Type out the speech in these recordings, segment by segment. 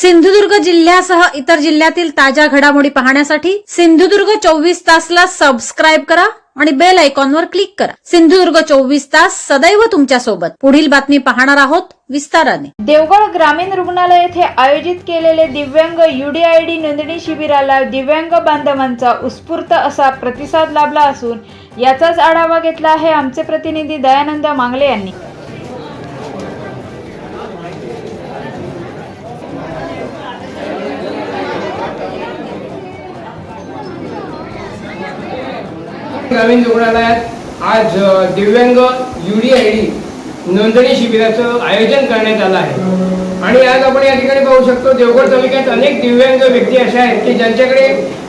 सिंधुदुर्ग जिल्ह्यासह इतर जिल्ह्यातील ताज्या घडामोडी पाहण्यासाठी सिंधुदुर्ग चोवीस तासला सबस्क्राईब करा आणि बेल आयकॉनवर क्लिक करा. सिंधुदुर्ग चोवीस तास सदैव तुमच्यासोबत. पुढील बातमी पाहणार आहोत विस्ताराने. देवगड ग्रामीण रुग्णालय येथे आयोजित केलेले दिव्यांग युडीआयडी नोंदणी शिबिराला दिव्यांग बांधवांचा उत्स्फूर्त असा प्रतिसाद लाभला असून याचाच आढावा घेतला आहे आमचे प्रतिनिधी दयानंद मांगले यांनी. ग्रामीण रुग्णालयात आज दिव्यांग युडी आय डी नोंदणी शिबिराचं आयोजन करण्यात आलं आहे. आणि आज आपण या ठिकाणी पाहू शकतो देवगड तालुक्यात अनेक दिव्यांग व्यक्ती अशा आहेत की ज्यांच्याकडे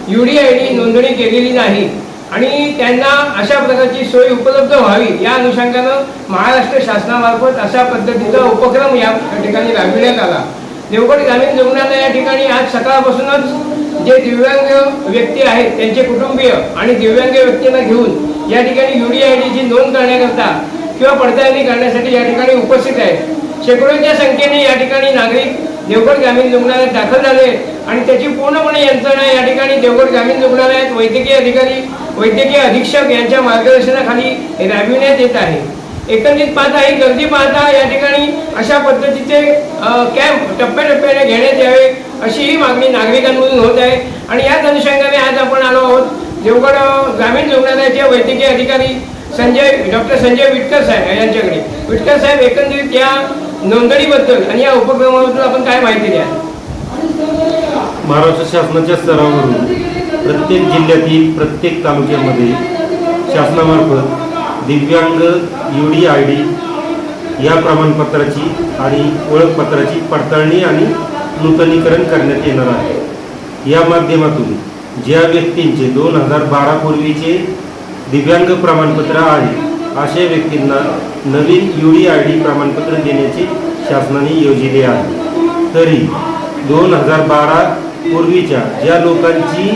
युडी आय डी नोंदणी केलेली नाही. आणि त्यांना अशा प्रकारची सोय उपलब्ध व्हावी या अनुषंगानं महाराष्ट्र शासनामार्फत अशा पद्धतीचा उपक्रम या ठिकाणी राबविण्यात आला. देवगड ग्रामीण रुग्णालय या ठिकाणी आज सकाळपासूनच जे दिव्यांग व्यक्ती आहेत त्यांचे कुटुंबीय आणि दिव्यांग व्यक्तींना घेऊन या ठिकाणी युडी आय डीची नोंद करण्याकरता किंवा पडताळणी करण्यासाठी या ठिकाणी उपस्थित आहेत. शेकडोच्या संख्येने या ठिकाणी नागरिक देवगड ग्रामीण रुग्णालयात दाखल झाले आणि त्याची पूर्णपणे यंत्रणा या ठिकाणी देवगड ग्रामीण रुग्णालयात वैद्यकीय अधिकारी वैद्यकीय अधीक्षक यांच्या मार्गदर्शनाखाली राबविण्यात येत आहे. एकंदरीत पाहता ही गर्दी पाहता या ठिकाणी अशा पद्धतीचे कॅम्प टप्प्याटप्प्याने घेण्यात यावे अशी ही मागणी नागरिकांमधून होत आहे. आणि याच अनुषंगाने आज आपण आलो आहोत देवगड ग्रामीण रुग्णालयाचे वैद्यकीय अधिकारी संजय डॉक्टर संजय विटकर साहेब यांच्याकडे. विटकर साहेब एकंदरीत या नोंदणीबद्दल आणि या उपक्रमाबद्दल आपण काय माहिती द्या महाराष्ट्र शासनाच्या स्तरावरून प्रत्येक जिल्ह्यातील प्रत्येक तालुक्यामध्ये शासनामार्फत दिव्यांग यू डी आय डी या प्रमाणपत्राची आणि ओळखपत्राची पडताळणी आणि नूतनीकरण करण्यात येणार आहे. या माध्यमातून ज्या व्यक्तींचे दोन हजार बारा पूर्वीचे दिव्यांग प्रमाणपत्र आहे अशा व्यक्तींना नवीन यू डी आय डी प्रमाणपत्र देण्याचे शासनाने योजिले आहे. तरी दोन हजार बारा पूर्वीच्या ज्या लोकांची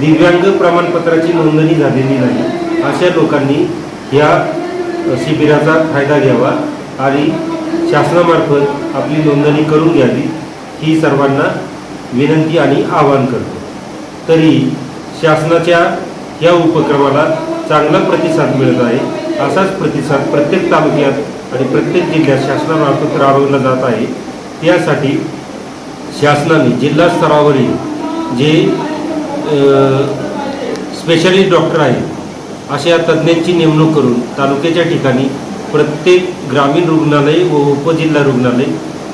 दिव्यांग प्रमाणपत्राची नोंदणी झालेली नाही अशा लोकांनी या शिबिराचा फायदा घ्यावा आणि शासनामार्फत आपली नोंदणी करून घ्यावी. ही सर्वांना विनंती आणि आवाहन करतो. तरी शासनाच्या या उपक्रमाला चांगला प्रतिसाद मिळत आहे. असाच प्रतिसाद प्रत्येक तालुक्यात आणि प्रत्येक जिल्ह्यात शासनामार्फत राबवला जात आहे. त्यासाठी शासनाने जिल्हा स्तरावरील जे स्पेशलिस्ट डॉक्टर आहेत अशा तज्ज्ञांची नेमणूक करून तालुक्याच्या ठिकाणी प्रत्येक ग्रामीण रुग्णालय व उपजिल्हा रुग्णालय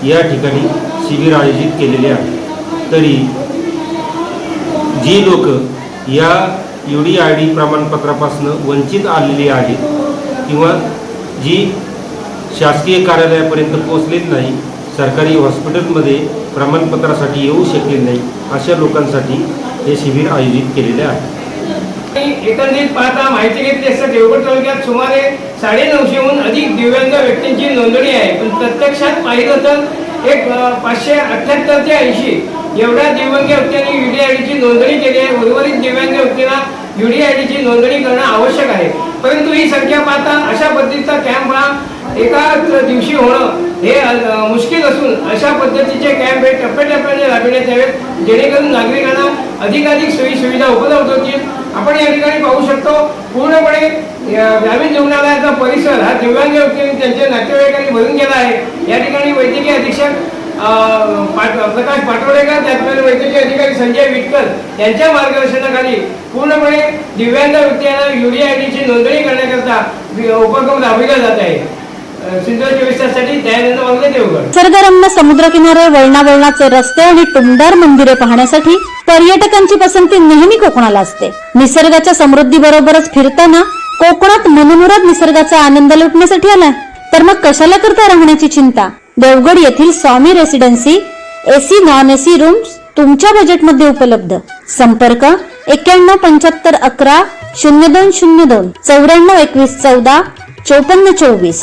या ठिकाणी शिबिर आयोजित केलेले आहे. तरी जी लोक या यू डी आय डी प्रमाणपत्रापासून वंचित आलेली आहेत किंवा जी शासकीय कार्यालयापर्यंत पोहोचलेली नाही सरकारी हॉस्पिटलमध्ये प्रमाणपत्रासाठी येऊ शकले नाही अशा लोकांसाठी हे शिबिर आयोजित केलेले आहे. एकंदरीत पाहता माहिती घेतली असता देवगड तालुक्यात सुमारे साडेनऊशेहून अधिक दिव्यांग व्यक्तींची नोंदणी आहे. पण प्रत्यक्षात पाहिलं तर एक पाचशे अठ्ठ्याहत्तर ते ऐंशी एवढ्या दिव्यांग व्यक्तींनी डी आय डीची नोंदणी केली आहे. उर्वरित दिव्यांग व्यक्तींना डी आय डीची नोंदणी करणं आवश्यक आहे. परंतु ही संख्या पाहता अशा पद्धतीचा कॅम्प हा एकाच दिवशी होणं हे मुश्किल असून अशा पद्धतीचे कॅम्प हे टप्प्याटप्प्याने राबविण्यात यावेत. जेणेकरून नागरिकांना अधिकाधिक सोयी सुविधा उपलब्ध होतील. आपण या ठिकाणी पाहू शकतो पूर्णपणे ग्रामीण रुग्णालयाचा परिसर हा दिव्यांग व्यक्तींनी त्यांच्या नातेवाईकांनी भरून गेला आहे. या ठिकाणी वैद्यकीय अधीक्षक प्रकाश पाटोळेकर त्याचप्रमाणे वैद्यकीय अधिकारी संजय विटकर यांच्या मार्गदर्शनाखाली पूर्णपणे दिव्यांग व्यक्तींना युडी आय डीची नोंदणी करण्याकरता उपक्रम राबविला जात आहे. सर्गरम्य निसर्गरम्य समुद्रकिनारे वळणावळणाचे रस्ते आणि टुमदार मंदिरे पाहण्यासाठी पर्यटकांची पसंती नेहमी कोकणाला असते. निसर्गाच्या समृद्धी बरोबरच फिरताना कोकणात मनमुराद निसर्गाचा आनंद लुटण्यासाठी आला तर मग कशाला करता राहण्याची चिंता? देवगड येथील Swami residency AC non AC rooms तुमच्या बजेटमध्ये उपलब्ध. संपर्क एक्क्याण्णव पंच्याहत्तर अकरा शून्य दोन शून्य दोन चौऱ्याण्णव एकवीस चौदा चौपन्न चोवीस.